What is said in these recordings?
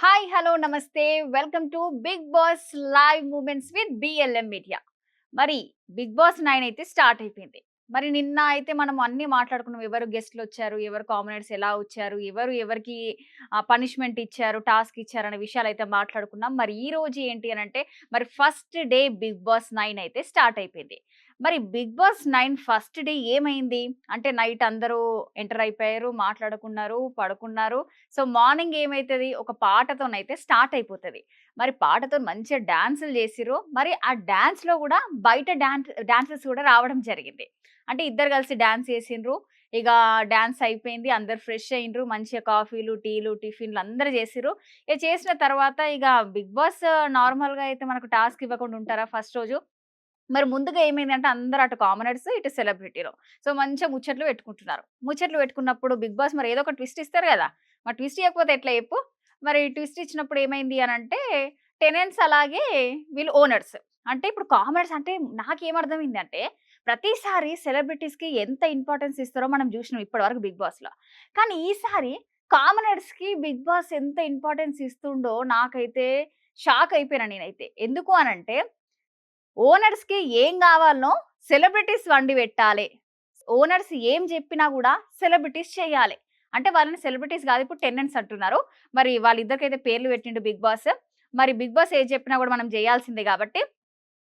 Hi hello నమస్తే. Welcome to Bigg Boss live moments with BLM media మరి Bigg Boss nine అయితే start అయిపోయింది. మరి నిన్న అయితే మనం అన్ని మాట్లాడుకున్నాం. ఎవరు గెస్ట్లు వచ్చారు? ఎవరు కామనర్స్ ఎలా వచ్చారు? ఎవరు ఎవరికి పనిష్మెంట్ ఇచ్చారు? టాస్క్ ఇచ్చారు? అనే విషయాలు అయితే మాట్లాడుకున్నాం. మరి ఈ రోజు ఏంటి అని అంటే మరి first day Bigg Boss nine అయితే స్టార్ట్ అయిపోయింది. మరి Bigg Boss nine first day ఏమైంది? అంటే నైట్ అందరూ ఎంటర్ అయిపోయారు మాట్లాడుకున్నారు పడుకున్నారు. సో మార్నింగ్ ఏమవుతుంది ఒక పాటతోనైతే స్టార్ట్ అయిపోతుంది. మరి పాటతో మంచిగా డాన్సులు చేసిరు మరి ఆ డాన్స్లో కూడా బయట డాన్స్ డాన్సెస్ కూడా రావడం జరిగింది. అంటే ఇద్దరు కలిసి డాన్స్ చేసిండ్రు ఇక డాన్స్ అయిపోయింది. అందరు ఫ్రెష్ అయినరు. మంచిగా కాఫీలు టీలు టిఫిన్లు అందరు చేసిరు ఇక చేసిన తర్వాత ఇక బిగ్ బాస్ నార్మల్గా అయితే మనకు టాస్క్ ఇవ్వకుండా ఉంటారా ఫస్ట్ రోజు? మరి ముందుగా ఏమైందంటే అందరూ అటు కామనర్స్ ఇటు సెలబ్రిటీలు. సో మంచిగా ముచ్చట్లు పెట్టుకుంటున్నారు. ముచ్చట్లు పెట్టుకున్నప్పుడు బిగ్ బాస్ మరి ఏదో ఒక ట్విస్ట్ ఇస్తారు కదా! మరి ట్విస్ట్ ఇవ్వకపోతే ఎట్లా చెప్పు? మరి ట్విస్ట్ ఇచ్చినప్పుడు ఏమైంది అని అంటే టెనెంట్స్ అలాగే వీళ్ళు ఓనర్స్. అంటే ఇప్పుడు కామర్స్ అంటే నాకేమర్థమైంది అంటే ప్రతిసారి సెలబ్రిటీస్కి ఎంత ఇంపార్టెన్స్ ఇస్తారో మనం చూసినాం ఇప్పటివరకు బిగ్ బాస్లో. కానీ ఈసారి కామనర్స్కి బిగ్ బాస్ ఎంత ఇంపార్టెన్స్ ఇస్తుండో నాకైతే షాక్ అయిపోయినా నేనైతే. ఎందుకు అనంటే ఓనర్స్కి ఏం కావాలనో సెలబ్రిటీస్ వండి పెట్టాలి. ఓనర్స్ ఏం చెప్పినా కూడా సెలబ్రిటీస్ చేయాలి. అంటే వాళ్ళని సెలబ్రిటీస్ కాదు ఇప్పుడు టెన్నెంట్స్ అంటున్నారు. మరి వాళ్ళిద్దరికైతే పేర్లు పెట్టిండు బిగ్ బాస్. మరి బిగ్ బాస్ ఏం చెప్పినా కూడా మనం చేయాల్సిందే కాబట్టి.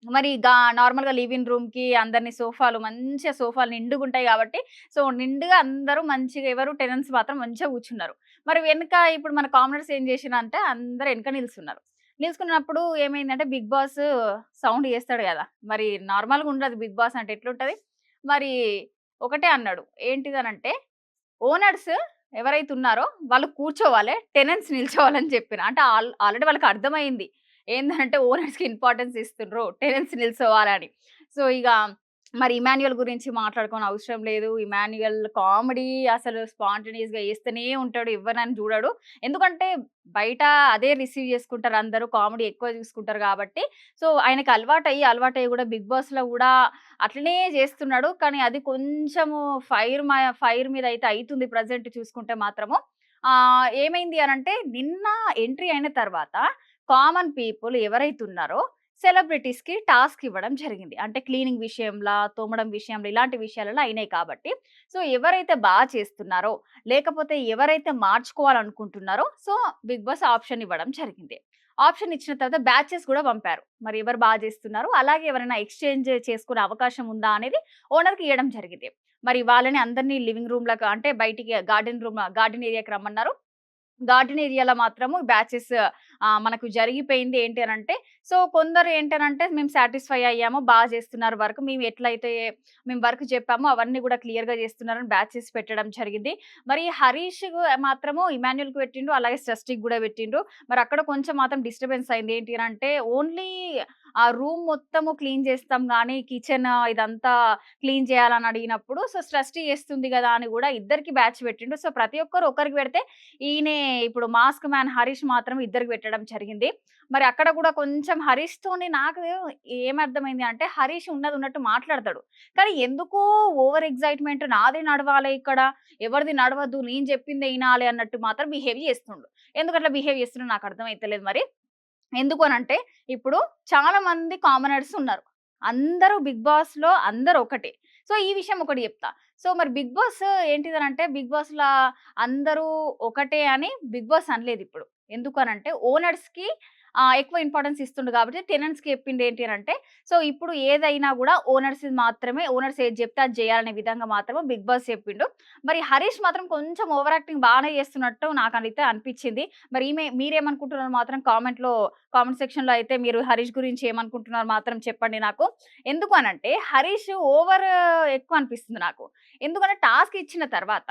మరి గా నార్మల్గా లివింగ్ రూమ్కి అందరినీ సోఫాలు మంచిగా సోఫాలు నిండుగా ఉంటాయి కాబట్టి సో నిండుగా అందరూ మంచిగా ఎవరు టెనెంట్స్ మాత్రం మంచిగా కూర్చున్నారు. మరి వెనుక ఇప్పుడు మన కామనర్స్ ఏం చేసిన అంటే అందరు వెనుక నిలుస్తున్నారు నిలుచుకున్నప్పుడు ఏమైందంటే బిగ్ బాస్ సౌండ్ చేస్తాడు కదా! మరి నార్మల్గా ఉండదు బిగ్ బాస్ అంటే ఎట్లుంటుంది? మరి ఒకటే అన్నాడు. ఏంటిదనంటే ఓనర్స్ ఎవరైతే ఉన్నారో వాళ్ళు కూర్చోవాలి టెనెంట్స్ నిల్చోవాలని చెప్పిన. అంటే ఆల్రెడీ వాళ్ళకి అర్థమైంది. ఏంటంటే ఓనర్స్కి ఇంపార్టెన్స్ ఇస్తుండ్రు టెనెంట్స్ నిల్చోవాలని. సో ఇక మరి ఇమాన్యుయల్ గురించి మాట్లాడుకోని అవసరం లేదు. ఇమాన్యుయల్ కామెడీ అసలు స్పాంటేనియస్గా వేస్తూనే ఉంటాడు. ఎవరినని చూడడు. ఎందుకంటే బయట అదే రిసీవ్ చేసుకుంటారు అందరూ. కామెడీ ఎక్కువ చూసుకుంటారు కాబట్టి. సో ఆయనకి అలవాటు అయ్యి అలవాటు అయ్యి కూడా బిగ్ బాస్లో కూడా అట్లనే చేస్తున్నాడు. కానీ అది కొంచెము ఫైర్ మా ఫైర్ మీద అయితే అవుతుంది ప్రజెంట్ చూసుకుంటే మాత్రము. ఏమైంది అని అంటే నిన్న ఎంట్రీ అయిన తర్వాత కామన్ పీపుల్ ఎవరైతే ఉన్నారో సెలబ్రిటీస్కి టాస్క్ ఇవ్వడం జరిగింది. అంటే క్లీనింగ్ విషయంలో తోమడం విషయంలో ఇలాంటి విషయాలలో అయినాయి కాబట్టి. సో ఎవరైతే బాగా చేస్తున్నారో లేకపోతే ఎవరైతే మార్చుకోవాలనుకుంటున్నారో సో బిగ్ బాస్ ఆప్షన్ ఇవ్వడం జరిగింది. ఆప్షన్ ఇచ్చిన తర్వాత బ్యాచెస్ కూడా పంపారు. మరి ఎవరు బాగా చేస్తున్నారు అలాగే ఎవరైనా ఎక్స్చేంజ్ చేసుకునే అవకాశం ఉందా అనేది ఓనర్కి ఇవ్వడం జరిగింది. మరి వాళ్ళని అందరినీ లివింగ్ రూమ్లకు అంటే బయటికి గార్డెన్ రూమ్ గార్డెన్ ఏరియాకి రమ్మన్నారు. గార్డెన్ ఏరియాలో మాత్రము బ్యాచెస్ మనకు జరిగిపోయింది ఏంటి అని అంటే సో కొందరు ఏంటనంటే మేము సాటిస్ఫై అయ్యాము బాగా చేస్తున్నారు వర్క్ మేము ఎట్లయితే మేము వర్క్ చెప్పామో అవన్నీ కూడా క్లియర్గా చేస్తున్నారని బ్యాచెస్ పెట్టడం జరిగింది. మరి హరీష్ మాత్రము ఇమాన్యుల్కి పెట్టిండు అలాగే స్ట్రస్టిక్ కూడా పెట్టిండు. మరి అక్కడ కొంచెం మాత్రం డిస్టర్బెన్స్ అయింది ఏంటి అంటే ఓన్లీ ఆ రూమ్ మొత్తము క్లీన్ చేస్తాం కానీ కిచెన్ ఇదంతా క్లీన్ చేయాలని అడిగినప్పుడు సో స్ట్రస్టీ చేస్తుంది కదా అని కూడా ఇద్దరికి బ్యాచ్ పెట్టిండు. సో ప్రతి ఒక్కరు ఒకరికి పెడితే ఈయనే ఇప్పుడు మాస్క్ మ్యాన్ హరీష్ మాత్రం ఇద్దరికి పెట్టడం జరిగింది. మరి అక్కడ కూడా కొంచెం హరీష్తోని నాకు ఏమర్థమైంది అంటే హరీష్ ఉన్నది ఉన్నట్టు మాట్లాడతాడు. కానీ ఎందుకో ఓవర్ ఎగ్జైట్మెంట్ నాదే నడవాలి ఇక్కడ. ఎవరిది నడవద్దు. నేను చెప్పింది వినాలి అన్నట్టు మాత్రం బిహేవ్ చేస్తుండు. ఎందుకు అట్లా బిహేవ్ చేస్తుండో నాకు అర్థమైతలేదు మరి. ఎందుకు అనంటే ఇప్పుడు చాలా మంది కామనర్స్ ఉన్నారు. అందరూ బిగ్ బాస్లో అందరు ఒకటే. సో ఈ విషయం ఒకటి చెప్తా. సో మరి బిగ్ బాస్ ఏంటిదని అంటే బిగ్ బాస్ లా అందరూ ఒకటే అని బిగ్ బాస్ అనలేదు ఇప్పుడు. ఎందుకు అనంటే ఓనర్స్కి ఎక్కువ ఇంపార్టెన్స్ ఇస్తుండు కాబట్టి టెనెంట్స్కి చెప్పింది ఏంటి అంటే సో ఇప్పుడు ఏదైనా కూడా ఓనర్స్ మాత్రమే ఓనర్స్ ఏది చెప్తే అది చేయాలనే విధంగా మాత్రమే బిగ్ బాస్ చెప్పిండు. మరి హరీష్ మాత్రం కొంచెం ఓవర్ యాక్టింగ్ బాగానే చేస్తున్నట్టు నాకు అయితే అనిపించింది. మరి ఈమె మీరేమనుకుంటున్నారు మాత్రం కామెంట్లో కామెంట్ సెక్షన్లో అయితే మీరు హరీష్ గురించి ఏమనుకుంటున్నారు మాత్రం చెప్పండి నాకు. ఎందుకు అనంటే హరీష్ ఓవర్ ఎక్కువ అనిపిస్తుంది నాకు. ఎందుకంటే టాస్క్ ఇచ్చిన తర్వాత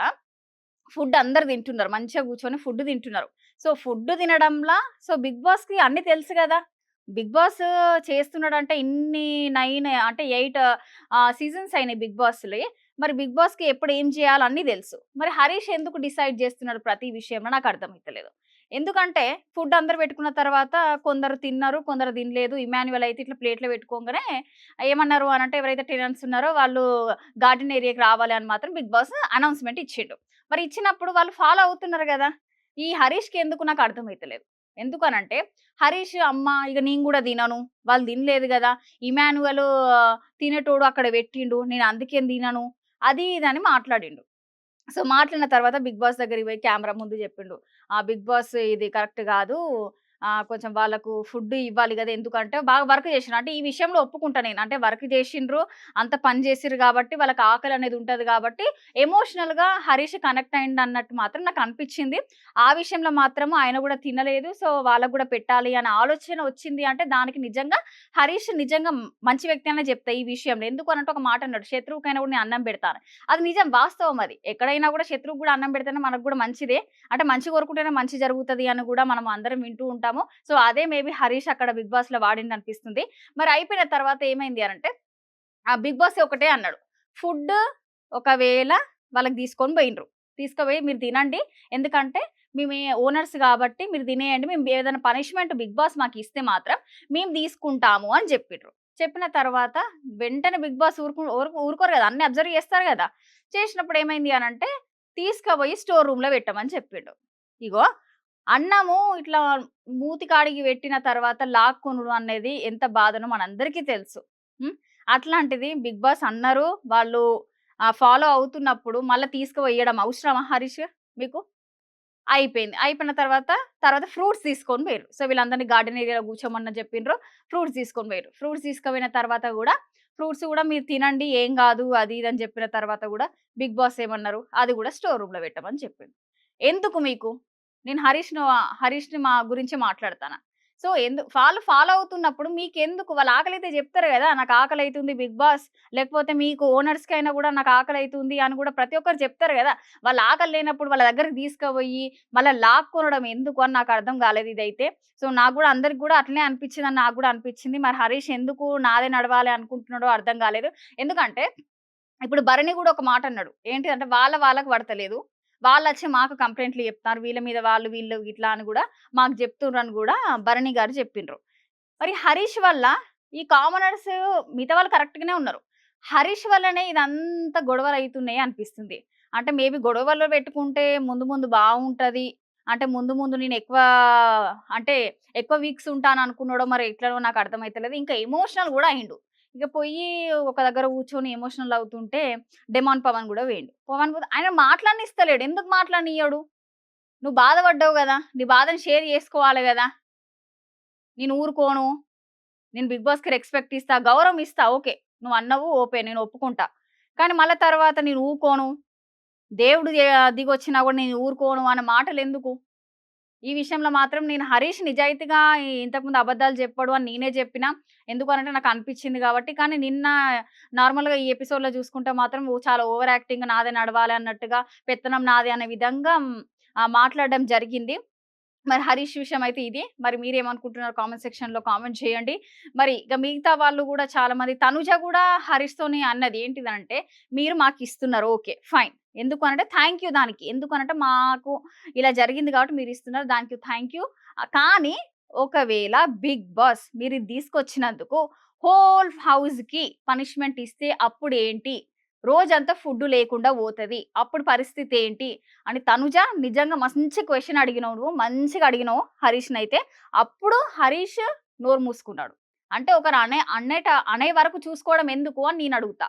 ఫుడ్ అందరు తింటున్నారు మంచిగా కూర్చొని ఫుడ్ తింటున్నారు. సో ఫుడ్ తినడంలా సో బిగ్ బాస్కి అన్ని తెలుసు కదా! బిగ్ బాస్ చేస్తున్నాడు అంటే ఇన్ని నైన్ అంటే ఎయిట్ సీజన్స్ అయినాయి బిగ్ బాస్లో. మరి బిగ్ బాస్కి ఎప్పుడు ఏం చేయాలన్నీ తెలుసు. మరి హరీష్ ఎందుకు డిసైడ్ చేస్తున్నాడు ప్రతి విషయంలో నాకు అర్థమవుతలేదు ఎందుకంటే ఫుడ్ అందరు పెట్టుకున్న తర్వాత కొందరు తిన్నారు కొందరు తినలేదు. ఇమాన్యువల్ అయితే ఇట్లా ప్లేట్లో పెట్టుకోగానే ఏమన్నారు అని అంటే ఎవరైతే టెనెంట్స్ ఉన్నారో వాళ్ళు గార్డెన్ ఏరియాకి రావాలి అని మాత్రం బిగ్ బాస్ అనౌన్స్మెంట్ ఇచ్చిండు. మరి ఇచ్చినప్పుడు వాళ్ళు ఫాలో అవుతున్నారు కదా! ఈ హరీష్కి ఎందుకు నాకు అర్థమైతలేదు. ఎందుకనంటే హరీష్ అమ్మ ఇక నేను కూడా తినను. వాళ్ళు తినలేదు కదా ఇమాన్యువల్ తినేటోడు అక్కడ పెట్టిండు నేను అందుకేం తినను అది ఇది అని మాట్లాడిండు. సో మాట్లాడిన తర్వాత బిగ్ బాస్ దగ్గరికి పోయి కెమెరా ముందు చెప్పిండు. ఆ బిగ్ బాస్ ఇది కరెక్ట్ కాదు కొంచెం వాళ్ళకు ఫుడ్ ఇవ్వాలి కదా ఎందుకంటే బాగా వర్క్ చేసిన అంటే ఈ విషయంలో ఒప్పుకుంటా నేను. అంటే వర్క్ చేసిండ్రు అంత పని చేసిర్రు కాబట్టి వాళ్ళకి ఆకలి అనేది ఉంటుంది కాబట్టి ఎమోషనల్గా హరీష్ కనెక్ట్ అయింది అన్నట్టు మాత్రం నాకు అనిపించింది. ఆ విషయంలో మాత్రం ఆయన కూడా తినలేదు. సో వాళ్ళకు కూడా పెట్టాలి అనే ఆలోచన వచ్చింది. అంటే దానికి నిజంగా హరీష్ నిజంగా మంచి వ్యక్తి అనే చెప్తా ఈ విషయంలో. ఎందుకు అన్నట్టు ఒక మాట అన్నాడు శత్రువుకైనా కూడా నేను అన్నం పెడతాను. అది నిజం వాస్తవం అది. ఎక్కడైనా కూడా శత్రువుకు కూడా అన్నం పెడితేనే మనకు కూడా మంచిదే. అంటే మంచి కోరుకుంటేనే మంచి జరుగుతుంది అని కూడా మనం అందరం వింటూ ఉంటాం. చూసాము సో అదే మేబీ హరీష్ అక్కడ బిగ్ బాస్లో వాడింది అనిపిస్తుంది. మరి అయిపోయిన తర్వాత ఏమైంది అని అంటే ఆ బిగ్ బాస్ ఒకటే అన్నాడు. ఫుడ్ ఒకవేళ వాళ్ళకి తీసుకొని పోయినరు తీసుకుపోయి మీరు తినండి. ఎందుకంటే మేము ఓనర్స్ కాబట్టి మీరు తినేయండి. మేము ఏదైనా పనిష్మెంట్ బిగ్ బాస్ మాకు ఇస్తే మాత్రం మేము తీసుకుంటాము అని చెప్పిండ్రు. చెప్పిన తర్వాత వెంటనే బిగ్ బాస్ ఊరుకు ఊరుకు ఊరుకోరు కదా అన్ని అబ్జర్వ్ చేస్తారు కదా. చేసినప్పుడు ఏమైంది అని అంటే తీసుకుపోయి స్టోర్ రూమ్లో పెట్టమని చెప్పిండు ఇగో అన్నము ఇట్లా మూతి కాడికి పెట్టిన తర్వాత లాక్కునుడు అనేది ఎంత బాధనో మనందరికీ తెలుసు. అట్లాంటిది బిగ్ బాస్ అన్నారు. వాళ్ళు ఫాలో అవుతున్నప్పుడు మళ్ళీ తీసుకుపోయడం అవసరమా హరీష్ మీకు? అయిపోయింది. అయిపోయిన తర్వాత తర్వాత ఫ్రూట్స్ తీసుకొని పోయారు సో వీళ్ళందరినీ గార్డెన్ ఏరియాలో కూర్చోమని చెప్పిండ్రు ఫ్రూట్స్ తీసుకొని పోయారు ఫ్రూట్స్ తీసుకుపోయిన తర్వాత కూడా ఫ్రూట్స్ కూడా మీరు తినండి ఏం కాదు అది ఇది అని చెప్పిన తర్వాత కూడా బిగ్ బాస్ ఏమన్నారు? అది కూడా స్టోర్ రూమ్లో పెట్టమని చెప్పింది. ఎందుకు మీకు? నేను హరీష్ హరీష్ని మా గురించి మాట్లాడతాను? సో ఎందు వాళ్ళు ఫాలో అవుతున్నప్పుడు మీకు ఎందుకు వాళ్ళు ఆకలి అయితే చెప్తారు కదా నాకు ఆకలి అవుతుంది బిగ్ బాస్. లేకపోతే మీకు ఓనర్స్కి అయినా కూడా నాకు ఆకలి అవుతుంది అని కూడా ప్రతి ఒక్కరు చెప్తారు కదా. వాళ్ళు ఆకలి లేనప్పుడు వాళ్ళ దగ్గరికి తీసుకుపోయి మళ్ళీ లాక్కొనడం ఎందుకు అని నాకు అర్థం కాలేదు ఇదైతే. సో నాకు కూడా అందరికి కూడా అట్లనే అనిపించింది అని నాకు కూడా అనిపించింది. మరి హరీష్ ఎందుకు నాదే నడవాలి అనుకుంటున్నాడో అర్థం కాలేదు. ఎందుకంటే ఇప్పుడు భరణి కూడా ఒక మాట అన్నాడు. ఏంటి అంటే వాళ్ళ వాళ్ళకి పడతలేదు. వాళ్ళు వచ్చి మాకు కంప్లైంట్లు చెప్తారు వీళ్ళ మీద వాళ్ళు వీళ్ళు ఇట్లా అని కూడా మాకు చెప్తున్నారు అని కూడా భరణి గారు చెప్పిండ్రు. మరి హరీష్ వల్ల ఈ కామనర్స్ మిగతా వాళ్ళు కరెక్ట్గానే ఉన్నారు. హరీష్ వల్లనే ఇదంతా గొడవలు అవుతున్నాయి అనిపిస్తుంది. అంటే మేబీ గొడవలు పెట్టుకుంటే ముందు ముందు బాగుంటుంది. అంటే ముందు ముందు నేను ఎక్కువ అంటే ఎక్కువ వీక్స్ ఉంటాను అనుకున్నాడో మరి ఎట్లనో నాకు అర్థమవుతలేదు ఇంకా ఎమోషనల్ కూడా అయిండు. ఇక పోయి ఒక దగ్గర కూర్చొని ఎమోషనల్ అవుతుంటే డెమాన్ పవన్ కూడా వేయండు పవన్ ఆయన మాట్లాడినిస్తలేడు. ఎందుకు మాట్లాడియడు నువ్వు బాధపడ్డావు కదా. నీ బాధని షేర్ చేసుకోవాలి కదా. నేను ఊరుకోను. నేను బిగ్ బాస్కి రెస్పెక్ట్ ఇస్తా గౌరవం ఇస్తా. ఓకే. నువ్వు అన్నవు ఓపే నేను ఒప్పుకుంటా. కానీ మళ్ళీ తర్వాత నేను ఊరుకోను. దేవుడు దిగొచ్చినా కూడా నేను ఊరుకోను అన్న మాటలు ఎందుకు? ఈ విషయంలో మాత్రం నేను హరీష్ నిజాయితీగా ఇంతకుముందు అబద్ధాలు చెప్పాడు అని నేనే చెప్పిన. ఎందుకనంటే నాకు అనిపించింది కాబట్టి. కానీ నిన్న నార్మల్గా ఈ ఎపిసోడ్లో చూసుకుంటే మాత్రం చాలా ఓవర్ యాక్టింగ్ నాదే నడవాలి అన్నట్టుగా పెత్తనం నాదే అనే విధంగా మాట్లాడడం జరిగింది. మరి హరీష్ విషయం అయితే ఇది. మరి మీరేమనుకుంటున్నారు కామెంట్ సెక్షన్లో కామెంట్ చేయండి. మరి ఇక మిగతా వాళ్ళు కూడా చాలామంది తనుజ కూడా హరీష్ తోని అన్నది. ఏంటిదంటే మీరు మాకు ఇస్తున్నారు. Okay fine. ఎందుకు అనంటే థ్యాంక్ యూ దానికి. ఎందుకు అనంటే మాకు ఇలా జరిగింది కాబట్టి మీరు ఇస్తున్నారు. దానికి థ్యాంక్ యూ. కానీ ఒకవేళ బిగ్ బాస్ మీరు తీసుకొచ్చినందుకు హోల్ హౌస్కి పనిష్మెంట్ ఇస్తే అప్పుడు ఏంటి రోజంతా ఫుడ్ లేకుండా పోతుంది. అప్పుడు పరిస్థితి ఏంటి? అని తనుజ నిజంగా మంచి క్వశ్చన్ అడిగినావు నువ్వు మంచిగా అడిగినావు హరీష్ని అయితే. అప్పుడు హరీష్ నోరు మూసుకున్నాడు. అంటే ఒకరు అనే అనేట అనే వరకు చూసుకోవడం ఎందుకు అని నేను అడుగుతా.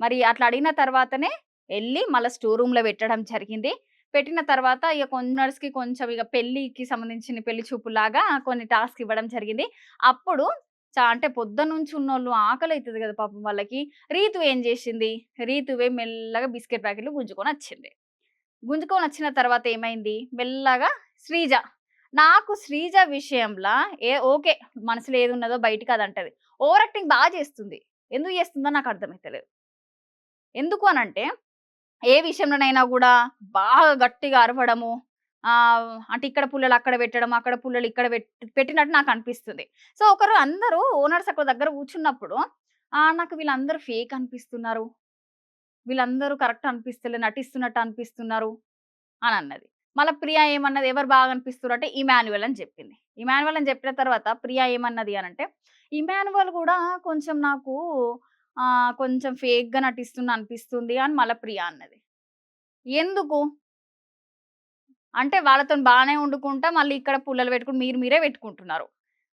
మరి అట్లా అడిగిన తర్వాతనే వెళ్ళి మళ్ళీ స్టోర్ రూమ్లో పెట్టడం జరిగింది. పెట్టిన తర్వాత ఇక కొన్నర్స్కి కొంచెం ఇక పెళ్ళికి సంబంధించిన పెళ్ళి చూపులాగా కొన్ని టాస్క్ ఇవ్వడం జరిగింది. అప్పుడు చా అంటే పొద్దు నుంచి ఉన్నోళ్ళు ఆకలి అవుతుంది కదా పాపం వాళ్ళకి. రీతు ఏం చేసింది? రీతువే మెల్లగా బిస్కెట్ ప్యాకెట్లు గుంజుకొని వచ్చింది. గుంజుకొని వచ్చిన తర్వాత ఏమైంది? మెల్లగా శ్రీజ నాకు శ్రీజ విషయంలో ఏ ఓకే మనసులో ఏది ఉన్నదో బయటికి అది అంటది. ఓవర్ యాక్టింగ్ బాగా చేస్తుంది. ఎందుకు చేస్తుందో నాకు అర్థమవుతలేదు ఎందుకు అనంటే ఏ విషయంలోనైనా కూడా బాగా గట్టిగా అరవడము అంటే ఇక్కడ పుల్లలు అక్కడ పెట్టడం అక్కడ పుల్లలు ఇక్కడ పెట్టి పెట్టినట్టు నాకు అనిపిస్తుంది. సో ఒకరు అందరూ ఓనర్స్ అక్కడ దగ్గర కూర్చున్నప్పుడు నాకు వీళ్ళందరూ ఫేక్ అనిపిస్తున్నారు. వీళ్ళందరూ కరెక్ట్ అనిపిస్తలే నటిస్తున్నట్టు అనిపిస్తున్నారు అని అన్నది. మళ్ళీ ప్రియా ఏమన్నది ఎవరు బాగా అనిపిస్తున్నారు? అంటే ఇమాన్యువల్ అని చెప్పింది. ఇమాన్యువల్ అని చెప్పిన తర్వాత ప్రియా ఏమన్నది అని అంటే ఇమాన్యువల్ కూడా కొంచెం నాకు కొంచెం ఫేక్గా నటిస్తున్న అనిపిస్తుంది అని మళ్ళీ ప్రియా అన్నది. ఎందుకు? అంటే వాళ్ళతోని బాగానే వండుకుంటా మళ్ళీ ఇక్కడ పుల్లలు పెట్టుకుని మీరు మీరే పెట్టుకుంటున్నారు.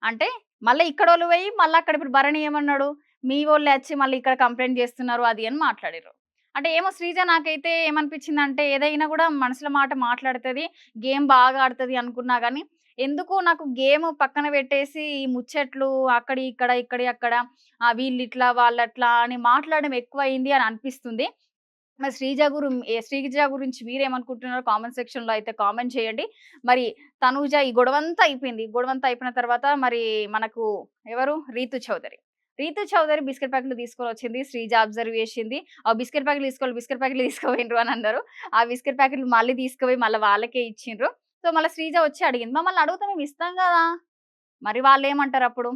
అంటే మళ్ళీ ఇక్కడ వాళ్ళు పోయి మళ్ళీ అక్కడ ఇప్పుడు భరణి ఏమన్నాడు? మీ వాళ్ళు వచ్చి మళ్ళీ ఇక్కడ కంప్లైంట్ చేస్తున్నారు అది అని మాట్లాడారు అంటే ఏమో శ్రీజ నాకైతే ఏమనిపించింది అంటే ఏదైనా కూడా మనసులో మాట మాట్లాడుతుంది గేమ్ బాగా ఆడుతుంది అనుకున్నా కానీ ఎందుకు నాకు గేమ్ పక్కన పెట్టేసి ఈ ముచ్చట్లు అక్కడి ఇక్కడ, ఇక్కడ అక్కడ వీళ్ళు ఇట్లా వాళ్ళట్లా అని మాట్లాడడం ఎక్కువయింది అని అనిపిస్తుంది. మరి శ్రీజ గురు శ్రీజ గురించి మీరేమనుకుంటున్నారో కామెంట్ సెక్షన్‌లో అయితే కామెంట్ చేయండి. మరి తనూజ ఈ గొడవంతా అయిపోయింది. గొడవంతా అయిపోయిన తర్వాత మరి మనకు ఎవరు? రీతు చౌదరి. రీతు చౌదరి బిస్కెట్ ప్యాకెట్లు తీసుకొని వచ్చింది శ్రీజ అబ్జర్వ్ చేసింది. ఆ బిస్కెట్ ప్యాకెట్లు తీసుకోవాలి, బిస్కెట్ ప్యాకెట్లు తీసుకుపోయిండ్రు అని అన్నారు. ఆ బిస్కెట్ ప్యాకెట్లు మళ్ళీ తీసుకుపోయి మళ్ళీ వాళ్ళకే ఇచ్చిండ్రు. సో, మళ్ళీ శ్రీజ వచ్చి అడిగింది. మమ్మల్ని అడుగుతా మేము ఇస్తాం కదా మరి వాళ్ళేమంటారు అప్పుడు?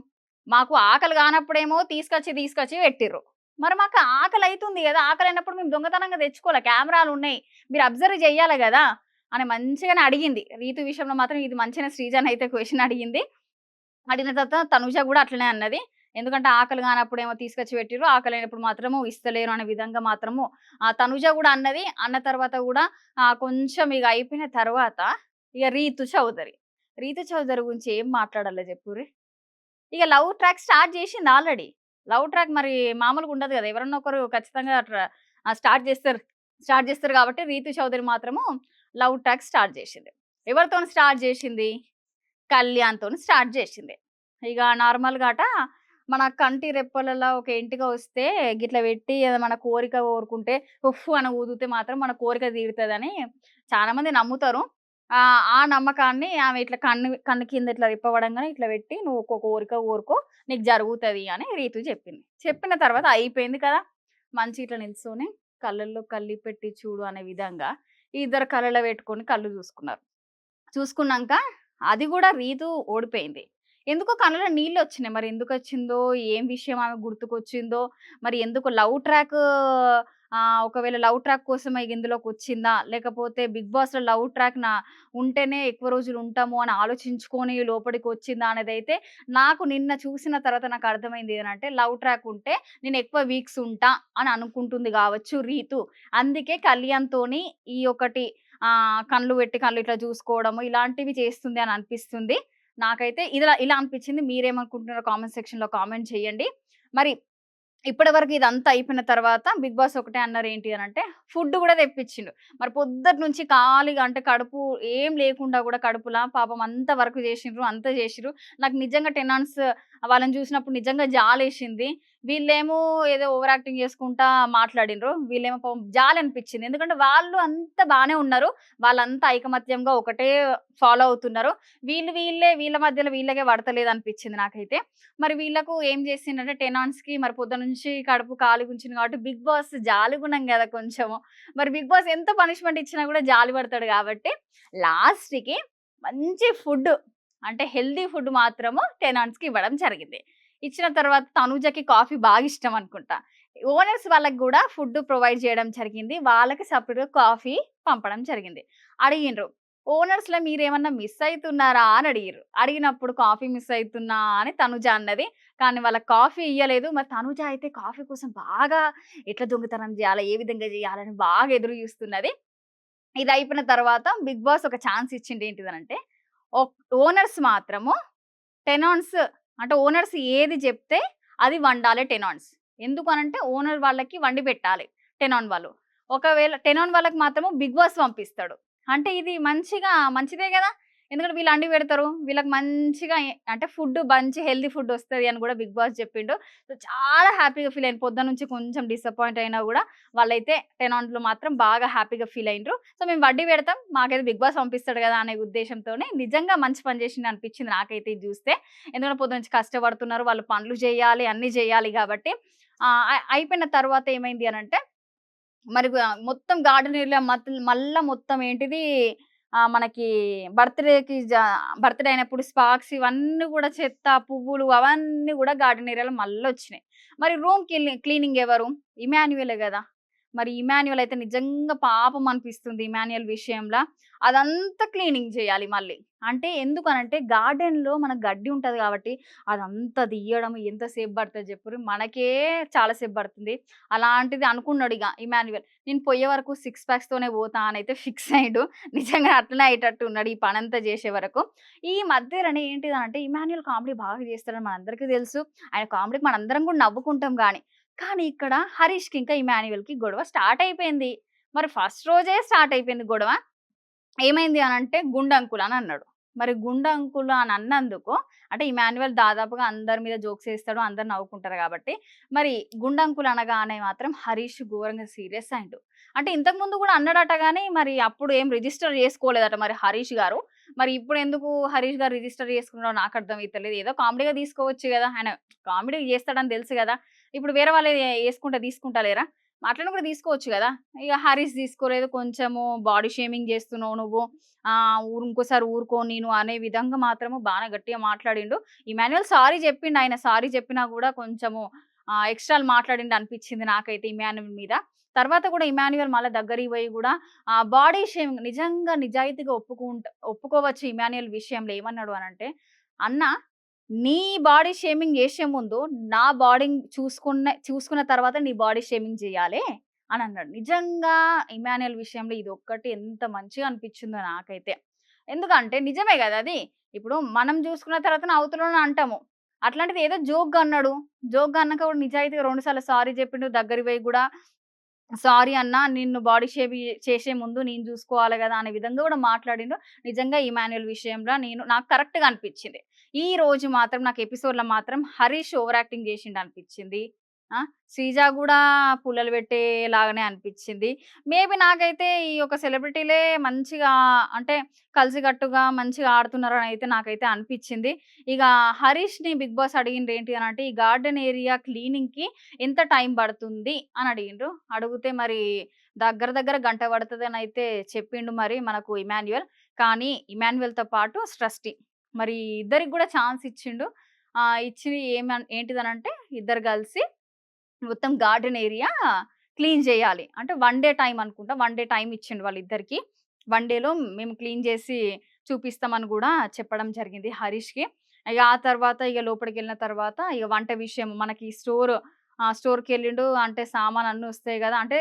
మాకు ఆకలి కానప్పుడేమో తీసుకొచ్చి, తీసుకొచ్చి పెట్టిర్రు. మరి మాకు ఆకలి అవుతుంది కదా ఆకలి అయినప్పుడు మేము దొంగతనంగా తెచ్చుకోలే. కెమెరాలున్నాయి. మీరు అబ్జర్వ్ చేయాలి కదా అని మంచిగానే అడిగింది. రీతు విషయంలో మాత్రం ఇది మంచిగా శ్రీజన్ అయితే క్వశ్చన్ అడిగింది. అడిగిన తర్వాత తనుజ కూడా అట్లనే అన్నది. ఎందుకంటే ఆకలి కానప్పుడు ఏమో తీసుకొచ్చి పెట్టిర్రు. అయినప్పుడు మాత్రము ఇస్తలేరు అనే విధంగా మాత్రము ఆ తనుజ కూడా అన్నది. అన్న తర్వాత కూడా కొంచెం ఇక అయిపోయిన తర్వాత ఇక రీతు చౌదరి. రీతు చౌదరి గురించి ఏం మాట్లాడాలో చెప్పుర్రి? ఇక లవ్ ట్రాక్ స్టార్ట్ చేసింది ఆల్రెడీ. లవ్ ట్రాక్ మరి మామూలుగా ఉండదు కదా ఎవరన్నా ఒకరు ఖచ్చితంగా స్టార్ట్ చేస్తారు. స్టార్ట్ చేస్తారు కాబట్టి రీతు చౌదరి మాత్రము లవ్ ట్రాక్ స్టార్ట్ చేసింది. ఎవరితో స్టార్ట్ చేసింది? కళ్యాణ్తో స్టార్ట్ చేసింది. ఇక నార్మల్‌గా అట మన కంటి రెప్పలలో ఒక ఇంటిగా వస్తే గిట్ల పెట్టి మన కోరిక కోరుకుంటే ఉఫ్ అని ఊదితే మాత్రం మన కోరిక తీరుతుందని చాలామంది నమ్ముతారు. ఆ నమ్మకాన్ని ఆమె ఇట్లా కన్ను కన్ను కింద ఇట్లా రిప్పబడంగానే ఇట్లా పెట్టి నువ్వు ఒక్కొక్క కోరిక కోరుకో నీకు జరుగుతుంది అని రీతు చెప్పింది. చెప్పిన తర్వాత అయిపోయింది కదా! మంచి ఇట్లా నిల్చొని కళ్ళల్లో కళ్ళి పెట్టి చూడు అనే విధంగా ఇద్దరు కళ్ళలో పెట్టుకొని కళ్ళు చూసుకున్నారు. చూసుకున్నాక అది కూడా రీతు ఓడిపోయింది. ఎందుకో కళ్ళలో నీళ్ళు వచ్చినాయి మరి ఎందుకు వచ్చిందో ఏం విషయం ఆమె గుర్తుకొచ్చిందో? మరి ఎందుకు లవ్ ట్రాక్ ఒకవేళ లవ్ ట్రాక్ కోసమే ఇందులోకొచ్చిందా? లేకపోతే 'బిగ్ బాస్‌లో' లవ్ ట్రాక్ నా ఉంటేనే ఎక్కువ రోజులు ఉంటాము అని ఆలోచించుకొని లోపలికి వచ్చిందా అనేది అయితే నాకు నిన్న చూసిన తర్వాత నాకు అర్థమైంది ఏంటంటే లవ్ ట్రాక్ ఉంటే నేను ఎక్కువ వీక్స్ ఉంటా అని అనుకుంటుంది కావచ్చు రీతు. అందుకే కళ్యాణ్‌తోని ఈ ఒకటి కళ్ళు పెట్టి కళ్ళు ఇట్లా చూసుకోవడము ఇలాంటివి చేస్తుంది అని అనిపిస్తుంది. నాకైతే ఇలా ఇలా అనిపించింది. మీరేమనుకుంటున్నారో కామెంట్ సెక్షన్‌లో కామెంట్ చేయండి. మరి ఇప్పటి వరకు ఇదంతా అయిపోయిన తర్వాత 'బిగ్ బాస్' ఒకటే అన్నారు ఏంటి అని అంటే ఫుడ్ కూడా తెప్పించిండు. మరి పొద్దుటి నుంచి ఖాళీగా అంటే కడుపు ఏం లేకుండా కూడా కడుపులా పాపం అంత వర్క్ చేసిండ్రు. అంతా చేసిరు నాకు నిజంగా టెనాన్స్ వాళ్ళని చూసినప్పుడు నిజంగా జాలేసింది. వీళ్ళేమో ఏదో ఓవర్ యాక్టింగ్ చేసుకుంటా మాట్లాడిండ్రు. వీళ్ళేమో పాపం జాలనిపించింది. ఎందుకంటే వాళ్ళు అంతా బాగానే ఉన్నారు. వాళ్ళంతా ఐకమత్యంగా ఒకటే ఫాలో అవుతున్నారు. వీళ్ళు వీళ్ళే వీళ్ళ మధ్యలో వీళ్ళకే పడతలేదు అనిపించింది నాకైతే. మరి వీళ్ళకు ఏం చేసిండంటే టెనాన్స్‌కి మరి పొద్దు నుంచి కడుపు కాలు గుంచింది కాబట్టి 'బిగ్ బాస్' జాలిగుణం కదా కొంచెము. మరి 'బిగ్ బాస్' ఎంత పనిష్మెంట్ ఇచ్చినా కూడా జాలి పడతాడు కాబట్టి లాస్ట్‌కి మంచి ఫుడ్ అంటే హెల్తీ ఫుడ్ మాత్రము టెనాన్స్‌కి ఇవ్వడం జరిగింది. ఇచ్చిన తర్వాత తనూజకి కాఫీ బాగా ఇష్టం అనుకుంటా. ఓనర్స్ వాళ్ళకి కూడా ఫుడ్ ప్రొవైడ్ చేయడం జరిగింది. వాళ్ళకి సపరేట్గా కాఫీ పంపడం జరిగింది. అడిగిండ్రు. ఓనర్స్‌లో మీరేమన్నా మిస్ అవుతున్నారా అని అడిగారు అడిగినప్పుడు కాఫీ మిస్ అవుతున్నా అని తనుజ అన్నది. కానీ వాళ్ళకి కాఫీ ఇయ్యలేదు. మరి తనుజ అయితే కాఫీ కోసం బాగా ఎట్లా దొంగతనం చేయాలి ఏ విధంగా చేయాలని బాగా ఎదురు చూస్తున్నది. ఇది అయిపోయిన తర్వాత 'బిగ్ బాస్' ఒక ఛాన్స్ ఇచ్చింది ఏంటిదనంటే ఓనర్స్ మాత్రము టెనాన్స్ అంటే ఓనర్స్ ఏది చెప్తే అది వండాలి టెనాన్స్. ఎందుకనంటే ఓనర్ వాళ్ళకి వండి పెట్టాలి టెనాన్ వాళ్ళు. ఒకవేళ టెనాన్ వాళ్ళకి మాత్రము 'బిగ్ బాస్' పంపిస్తాడు. అంటే ఇది మంచిగా మంచిదే కదా ఎందుకంటే వీళ్ళు అండి పెడతారు. వీళ్ళకి మంచిగా అంటే ఫుడ్ మంచి హెల్తీ ఫుడ్ వస్తుంది అని కూడా 'బిగ్ బాస్' చెప్పిండు. సో, చాలా హ్యాపీగా ఫీల్ అయిన పొద్దున నుంచి కొంచెం డిసప్పాయింట్ అయినా కూడా వాళ్ళైతే టెనాన్స్‌లో మాత్రం బాగా హ్యాపీగా ఫీల్ అయినరు సో, మేము వడ్డీ పెడతాం. మాకైతే 'బిగ్ బాస్' పంపిస్తాడు కదా అనే ఉద్దేశంతోనే నిజంగా మంచి పని చేసింది అనిపించింది నాకైతే ఇది జూస్తే. ఎందుకంటే పొద్దున్నుంచి కష్టపడుతున్నారు. వాళ్ళు పనులు చేయాలి. అన్నీ చేయాలి కాబట్టి అయిపోయిన తర్వాత ఏమైంది అనంటే మరి మొత్తం గార్డెన్ ఏరియా మత్ మళ్ళా మొత్తం ఏంటిది మనకి బర్త్‌డేకి జ బర్త్‌డే అయినప్పుడు స్పార్క్స్ ఇవన్నీ కూడా చెత్త, పువ్వులు అవన్నీ కూడా గార్డెన్ ఏరియాలో మళ్ళొచ్చినాయి. మరి రూమ్ క్లీనింగ్ ఎవరు? ఇమాన్యువల్ కదా మరి ఇమాన్యువల్ అయితే నిజంగా పాపం అనిపిస్తుంది ఇమాన్యువల్ విషయంలో. అదంతా క్లీనింగ్ చేయాలి మళ్ళీ. అంటే ఎందుకనంటే గార్డెన్లో మన గడ్డి ఉంటుంది కాబట్టి అదంతా తీయడం ఎంతసేపు పడుతుంది చెప్పరు మనకే చాలాసేపు పడుతుంది. అలాంటిది అనుకున్నాడు ఇక ఇమాన్యువల్ నేను పోయే వరకు సిక్స్ ప్యాక్స్తోనే పోతా అని అయితే ఫిక్స్ అయ్యాడు. నిజంగా అట్లనే అయ్యేటట్టు ఉన్నాడు ఈ పని అంతా చేసే వరకు. ఈ మధ్యలోనే ఏంటిదనంటే అంటే కామెడీ బాగా చేస్తాడని మనందరికీ తెలుసు. ఆయన కామెడీకి మనందరం కూడా నవ్వుకుంటాం కానీ కానీ ఇక్కడ హరీష్కి ఇంకా ఇమాన్యుయల్కి గొడవ స్టార్ట్ అయిపోయింది. మరి ఫస్ట్ రోజే స్టార్ట్ అయిపోయింది గొడవ. ఏమైంది అని అంటే గుండంకుల్ అని అన్నాడు. మరి గుండంకులు అని అన్నందుకు అంటే ఇమాన్యువల్ దాదాపుగా అందరి మీద జోక్స్ వేస్తాడు అందరు నవ్వుకుంటారు కాబట్టి మరి గుండంకుల్ అనగానే మాత్రం హరీష్ ఘోరంగా సీరియస్ అయిండు అంటే ఇంతకు ముందు కూడా అన్నాడట కానీ మరి అప్పుడు ఏం రిజిస్టర్ చేసుకోలేదట మరి హరీష్ గారు. మరి ఇప్పుడు ఎందుకు హరీష్ గారు రిజిస్టర్ చేసుకున్నాడో నాకు అర్థం అవుతలేదు ఏదో కామెడీగా తీసుకోవచ్చు కదా ఆయన. కామెడీ చేస్తాడని తెలుసు కదా. ఇప్పుడు వేరే వాళ్ళు తీసుకుంటా లేరా? అట్లనే కూడా తీసుకోవచ్చు కదా. ఇక హారీస్ తీసుకోలేదు కొంచెము బాడీ షేమింగ్ చేస్తున్నావు నువ్వు. ఊరు ఇంకోసారి ఊరుకో నేను అనే విధంగా మాత్రము బాగా గట్టిగా మాట్లాడిండు. ఇమాన్యువల్ సారీ చెప్పిండు ఆయన. సారీ చెప్పినా కూడా కొంచెము ఎక్స్ట్రా మాట్లాడిండు అనిపించింది నాకైతే ఇమాన్యువల్ మీద. తర్వాత కూడా ఇమాన్యువల్ మళ్ళీ దగ్గరికి పోయి కూడా ఆ బాడీ షేమింగ్ నిజంగా నిజాయితీగా ఒప్పుకుంట ఒప్పుకోవచ్చు ఇమాన్యువల్ విషయంలో ఏమన్నాడు అని అంటే అన్న నీ బాడీ షేమింగ్ చేసే ముందు నా బాడీ చూసుకున్న చూసుకున్న తర్వాత నీ బాడీ షేమింగ్ చేయాలి అని అన్నాడు. నిజంగా ఇమాన్యుయల్ విషయంలో ఇది ఒక్కటి ఎంత మంచిగా అనిపించిందో నాకైతే. ఎందుకంటే నిజమే కదా అది. ఇప్పుడు మనం చూసుకున్న తర్వాత అవతలను అంటాము. అట్లాంటిది ఏదో జోక్గా అన్నాడు. జోక్గా అన్నాక కూడా నిజాయితీగా రెండుసార్లు సారీ చెప్పిండు దగ్గరికి పోయి కూడా సారీ అన్న నిన్ను బాడీ షేప్ చేసే ముందు నేను చూసుకోవాలి కదా అనే విధంగా కూడా మాట్లాడిండు నిజంగా ఈ మాన్యువల్ విషయంలో నేను నాకు కరెక్ట్గా అనిపించింది. ఈ రోజు మాత్రం నాకు ఎపిసోడ్లో మాత్రం హరీష్ ఓవర్ యాక్టింగ్ చేసిండు అనిపించింది. శ్రీజ కూడా పుల్లలు పెట్టేలాగానే అనిపించింది మేబీ నాకైతే ఈ యొక్క సెలబ్రిటీలే మంచిగా అంటే కలిసికట్టుగా మంచిగా ఆడుతున్నారని అయితే నాకైతే అనిపించింది ఇక హరీష్‌ని 'బిగ్ బాస్' అడిగిండ్రేంటి అనంటే, "ఈ గార్డెన్ ఏరియా క్లీనింగ్‌కి ఎంత టైం పడుతుంది?" అని అడిగిండ్రు. అడిగితే మరి దగ్గర దగ్గర గంట పడతదనైతే చెప్పిండు మరి మనకు ఇమాన్యువల్ కానీ ఇమాన్యువల్తో పాటు స్ట్రస్టీ. మరి ఇద్దరికి కూడా ఛాన్స్ ఇచ్చిండు. ఇచ్చి ఏమ ఏంటిదనంటే ఇద్దరు కలిసి మొత్తం గార్డెన్ ఏరియా క్లీన్ చేయాలి. అంటే వన్ డే టైం అనుకుంటా. వన్ డే టైం ఇచ్చిండు వాళ్ళిద్దరికి వన్ డేలో మేము క్లీన్ చేసి చూపిస్తామని కూడా చెప్పడం జరిగింది హరీష్‌కి. ఇక ఆ తర్వాత ఇక లోపలికి వెళ్ళిన తర్వాత ఇక వంట విషయం మనకి స్టోర్ స్టోర్కి వెళ్ళిండు అంటే సామాన్ అన్నీ వస్తాయి కదా అంటే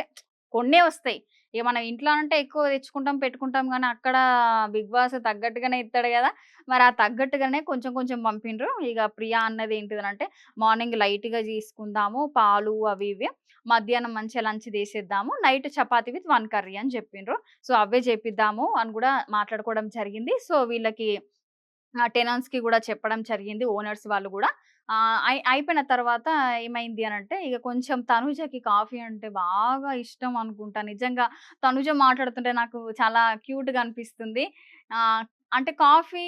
కొన్నే వస్తాయి. ఇక మనం ఇంట్లో అంటే ఎక్కువ తెచ్చుకుంటాం, పెట్టుకుంటాం కానీ అక్కడ 'బిగ్ బాస్' తగ్గట్టుగానే ఇస్తాడు కదా మరి ఆ తగ్గట్టుగానే కొంచెం కొంచెం పంపిండ్రు. ఇక ప్రియా అన్నది ఏంటిదనంటే, మార్నింగ్ లైట్‌గా తీసుకుందాము పాలు అవి ఇవి. మధ్యాహ్నం మంచిగా లంచ్ చేసేద్దాము. Night chapati with one curry అని చెప్పిండ్రు. సో, అవే చేపిద్దాము అని కూడా మాట్లాడుకోవడం జరిగింది. సో, వీళ్ళకి ఆహ్, టెనెంట్స్‌కి చెప్పడం జరిగింది. ఓనర్స్ వాళ్ళు కూడా అయి అయిపోయిన తర్వాత ఏమైంది అని అంటే ఇక కొంచెం తనుజకి కాఫీ అంటే బాగా ఇష్టం అనుకుంటా. నిజంగా తనుజ మాట్లాడుతుంటే నాకు చాలా క్యూట్‌గా అనిపిస్తుంది. అంటే కాఫీ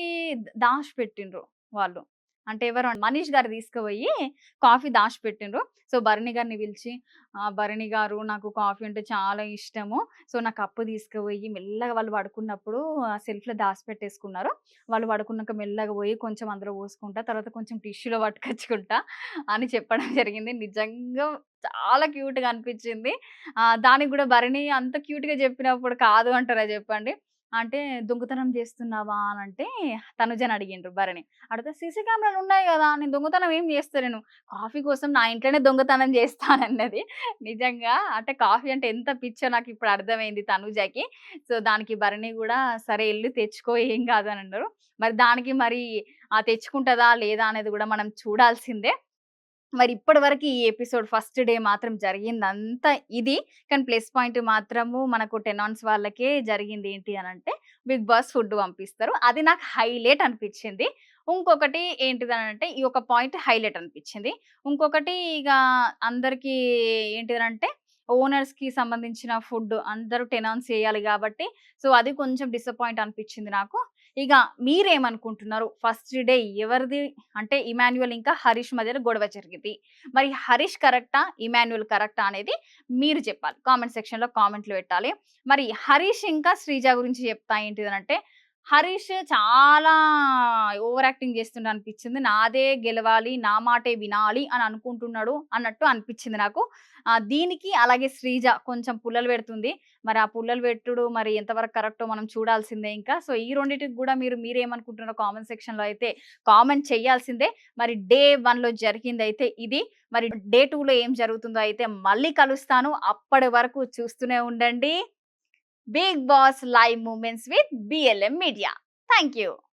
దాచిపెట్టిండ్రు వాళ్ళు. అంటే ఎవరు మనీష్ గారు తీసుకుపోయి కాఫీ దాచిపెట్టిండ్రు. సో, భరణి గారిని పిలిచి, "భరణి గారు నాకు కాఫీ అంటే చాలా ఇష్టము. సో, నా కప్పు తీసుకుపోయి మెల్లగా వాళ్ళు పడుకున్నప్పుడు ఆ సెల్ఫ్‌లో దాచిపెట్టేసుకున్నారు. వాళ్ళు పడుకున్నాక మెల్లగా పోయి కొంచెం అందులో పోసుకుంటా. తర్వాత కొంచెం టిష్యూలో పట్టుకొచ్చుకుంటా" అని చెప్పడం జరిగింది. నిజంగా చాలా క్యూట్‌గా అనిపించింది దానికి కూడా భరణి అంత క్యూట్‌గా చెప్పినప్పుడు కాదు అంటారా చెప్పండి. అంటే "దొంగతనం చేస్తున్నావా?" అనంటే తనుజని అడిగిండ్రు భరణి. అడిగితే "సీసీ కెమెరాలు ఉన్నాయి కదా నేను దొంగతనం ఏం చేస్తాను కాఫీ కోసం నా ఇంట్లోనే దొంగతనం చేస్తానన్నది నిజంగా అంటే కాఫీ అంటే ఎంత పిచ్చో నాకిప్పుడు అర్థమైంది తనుజకి. సో, దానికి భరణి కూడా "సరే వెళ్ళి తెచ్చుకో ఏం కాదు" అని అన్నారు. మరి దానికి మరి ఆ తెచ్చుకుంటుందా లేదా అనేది కూడా మనం చూడాల్సిందే. మరి ఇప్పటి వరకు ఈ ఎపిసోడ్ ఫస్ట్ డే మాత్రం జరిగిందంతా ఇది. కానీ ప్లస్ పాయింట్ మాత్రము మనకు టెనెంట్స్ వాళ్ళకే జరిగింది ఏంటి అంటే 'బిగ్ బాస్' ఫుడ్ పంపిస్తారు. అది నాకు హైలైట్ అనిపించింది ఇంకొకటి ఏంటిదనంటే, ఈ ఒక పాయింట్ హైలైట్ అనిపించింది ఇంకొకటి ఇక అందరికీ ఏంటిదనంటే, ఓనర్స్‌కి సంబంధించిన ఫుడ్ అందరూ టెనౌన్స్ చేయాలి కాబట్టి సో, అది కొంచెం డిసప్పాయింట్ అనిపించింది నాకు. ఇక మీరేమనుకుంటున్నారు? ఫస్ట్ డే ఎవరిది అంటే ఇమాన్యువల్ ఇంకా హరీష్ మధ్యలో గొడవ జరిగింది. మరి హరీష్ కరెక్టా? ఇమాన్యువల్ కరెక్టా? అనేది మీరు చెప్పాలి. కామెంట్ సెక్షన్‌లో కామెంట్‌లు పెట్టాలి. మరి హరీష్ ఇంకా శ్రీజ గురించి చెప్తా ఏంటిదనంటే, హరీష్ చాలా ఓవర్ యాక్టింగ్ చేస్తుండ అనిపించింది. నాదే గెలవాలి నా మాటే వినాలి అని అనుకుంటున్నాడు అన్నట్టు అనిపించింది నాకు. దీనికి అలాగే శ్రీజ కొంచెం పుల్లలు పెడుతుంది. మరి ఆ పుల్లలు పెట్టుడు మరి ఎంతవరకు కరెక్టో మనం చూడాల్సిందే ఇంకా. సో ఈ రెండింటికి కూడా మీరు మీరేమనుకుంటున్నారో కామెంట్ సెక్షన్లో అయితే కామెంట్ చేయాల్సిందే. మరి డే వన్లో జరిగింది అయితే ఇది. మరి డే టూలో ఏం జరుగుతుందో అయితే మళ్ళీ కలుస్తాను. అప్పటి వరకు చూస్తూనే ఉండండి. Big Boss live movements with BLM Media. Thank you.